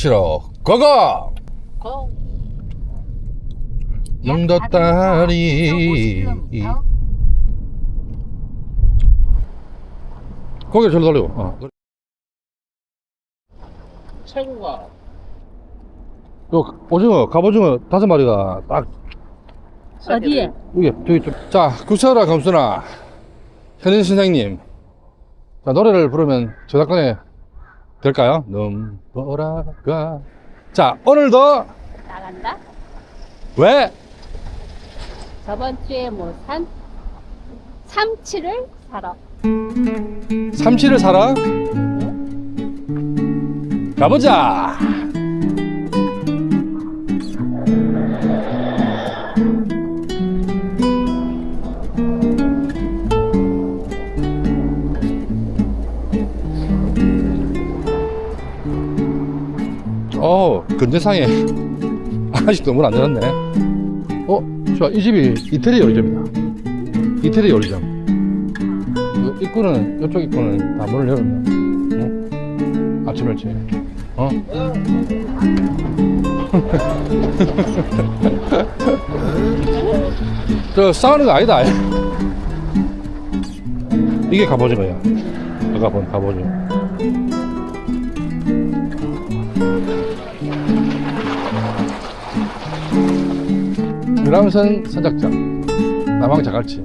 치러 고고! 고. 영도 딸이 고개 절로 돌리고 어. 최고가 요 오징어 갑오징어 다섯 마리가 딱 어디에? 여기 저기 좀. 자 구세라 감수나 현인 선생님 자 노래를 부르면 저작권에 될까요? 넘보라가 자 오늘도 나간다? 왜 저번 주에 뭐 산? 참치를 사러. 삼치를 사러 가보자. 어, 근대상에 아직도 문 안 열었네. 어, 좋아. 이 집이 이태리 요리점이다. 이태리 요리점. 요 입구는 이쪽 입구는 다 문을 열었네. 어? 아침 일찍. 어? 저 싸우는 거 아니다. 이게 갑오징어야. 아까 본 갑오징어. 유람선 선착장 남항 자갈치.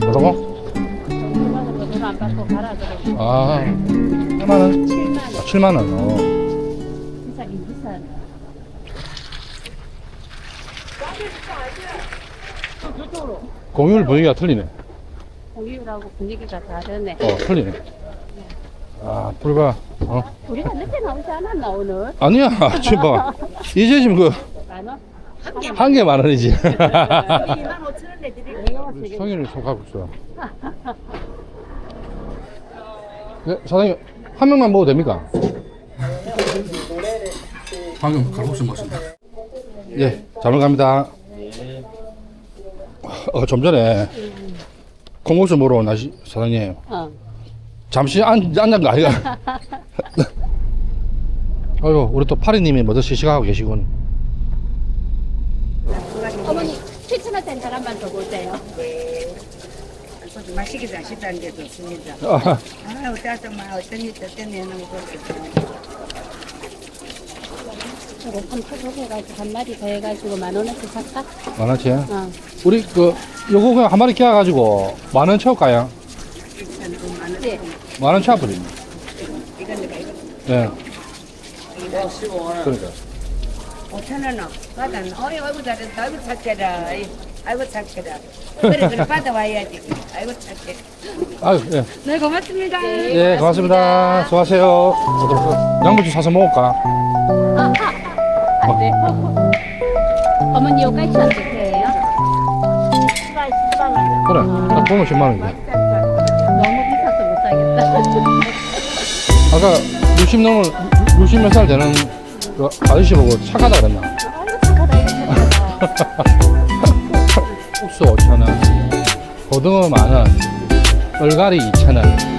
뭐라고? 아 8만원? 7만 아, 7만원 어. 공율 분위기가 틀리네 공유라고 분위기가 다르네. 어 틀리네 아 불과 어 우리가 늦게 나오지 않았나, 오늘? 아니야 지금 봐 이제 지금 그 만 원? 한 개 만 원이지 2만 5천 원 내 드릴게요. 성인을 속하국수 네 사장님 한 명만 먹어도 됩니까? 방금 갈국수 먹었습니다 예 잘못 갑니다 어, 좀 전에 콩국수 온 아시, 사장님 어. 잠시 앉, 앉은 거 아이가? 아이고 우리 또 파리님이 먼저 시식하고 계시군 어머니, 7천 원짜리 사람만 더 보세요. 자시다는 게 좋습니다. 아, 아유, 따뜻한 어떤 일 어떤 내는 거 저거 삼천 해가지고 한 마리 더 해가지고 만 원어치 살까? 만원치 어. 우리 그 요거 그냥 한 마리 키워가지고 만원 채울까요? 네. 만원 채워버리 이건 내가 이거 예 그러니까 5천 원어 받아. 어이, 아이고 잘했다. 아이고 착해라. 아이, 아이고 착해라. 그래, 그래 받아와야지. 아이고 착해. 아유 예, 네, 고맙습니다. 예 고맙습니다 수고하세요 양배추 사서 먹을까? 안 돼. 어머니 요까지 안 드세요? 시발, 시발. 그래 딱 보면 10만 원이지 너무 비싸서 못 사겠다. 아까 60 넘은 60 몇 살 되는 그 아저씨 보고 착하다 그랬나? 아이고, 착하다, 이거 착하다. 국수 5,000원 고등어 만 원 얼갈이 2,000원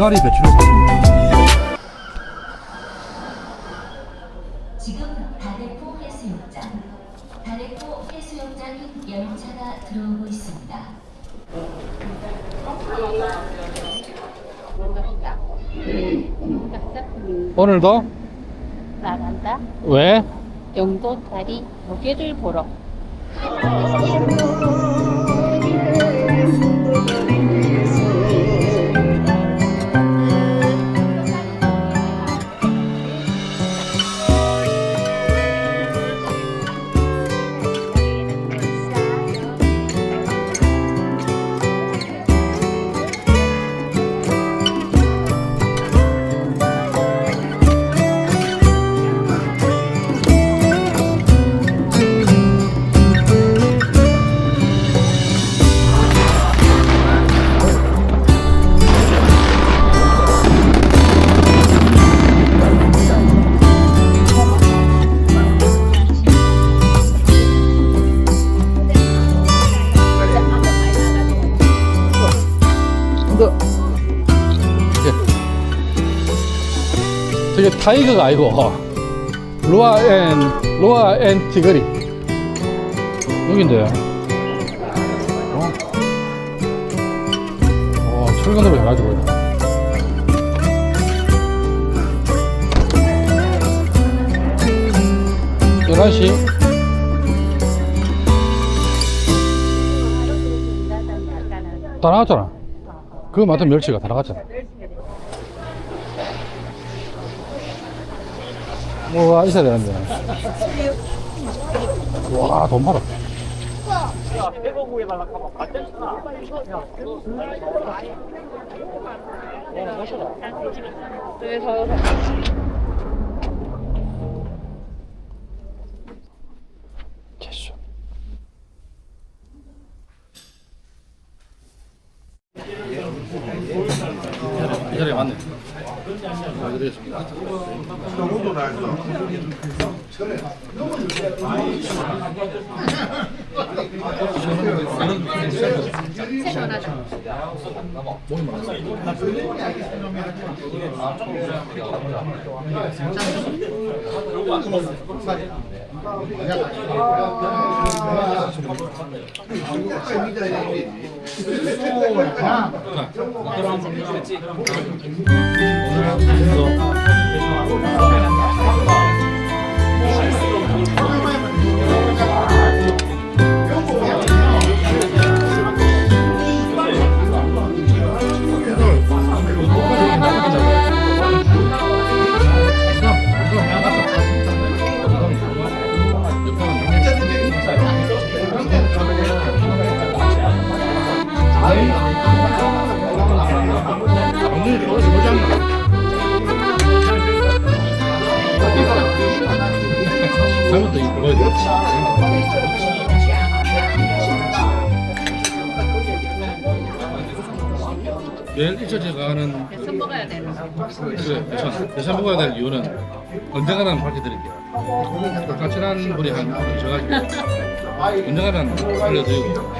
얼갈이 배추를 샀습니다 지금 다대포 해수욕장, 다대포 해수욕장인 열차가 들어오고 있습니다. 오늘도 나간다. 왜? 영도 다리 조개를 보러. 타이거가 아니고 로아 앤 로아 앤 티거리. 여긴데 어? 어 철근으로 해가지고. 11시. 다 나갔잖아. 그거 맡은 멸치가 다 나갔잖아 뭐가 있어야 되는데. 와돈 벌어 개수 이 자리에 맞네 잘 드리겠습니다 몸이 많았어 완전 히 잘못도 이거. 내일 일절 제가 하는 술 먹어야 되는 그래 대선 대선 먹어야 될 이유는 언젠가는 밝혀드릴게요. 까칠한 분이 한분 오셔가지고 언젠가는 알려드리고.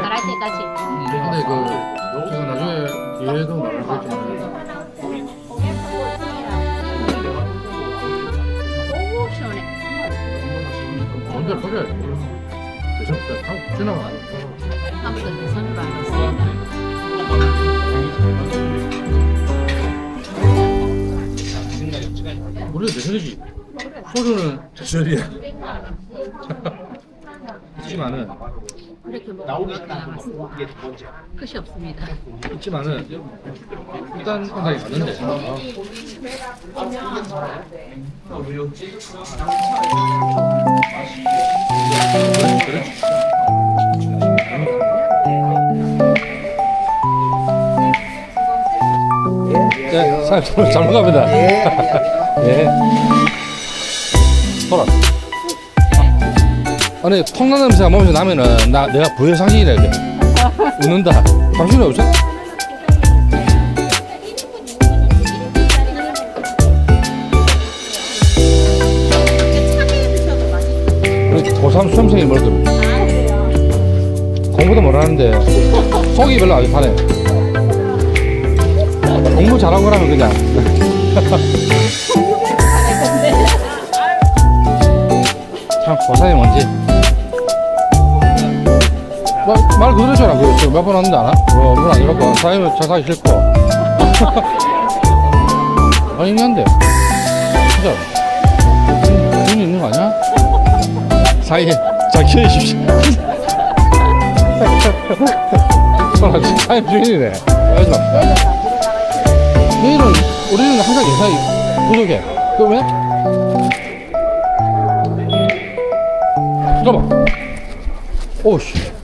나갈 때까지. 근데 그 제가 나중에 뒤에도 말하겠지만 너무 시원해. 먼저 버려야지. 때 하고 지나가. 아무도 대선으로 안 했습니다. 우리가 대선이지. 소주는 대선이야. 있지만은 그렇게 먹으면 남았습니다. 끝이 없습니다. 있지만은 일단 생각이 맞는데. 네, 사장님 잘 먹갑니다. 예. 돌아. 아니 통난 냄새가 몸에서 나면은 나 내가 부해상징이라 돼. 웃는다. 당신은 없어? 우리 고3 수험생이 먹거든. 공부도 못하는데 속이 별로 안 타네. 공부 잘한 거라면 그냥. 참 고사이 뭔지. 말, 말 그대로 잖아 그, 몇번 왔는데 알아? 어, 물안 입었고, 사장님은 차 사기 싫고. 아니, 있는데. 진짜. 돈, 돈 있는 거 아니야? 사장님, 잘 키워주십시오. 사장님 주인이네. 하지 마. 내일은, 우리는 항상 예상이 부족해. 그 왜? 잠깐만. 오씨.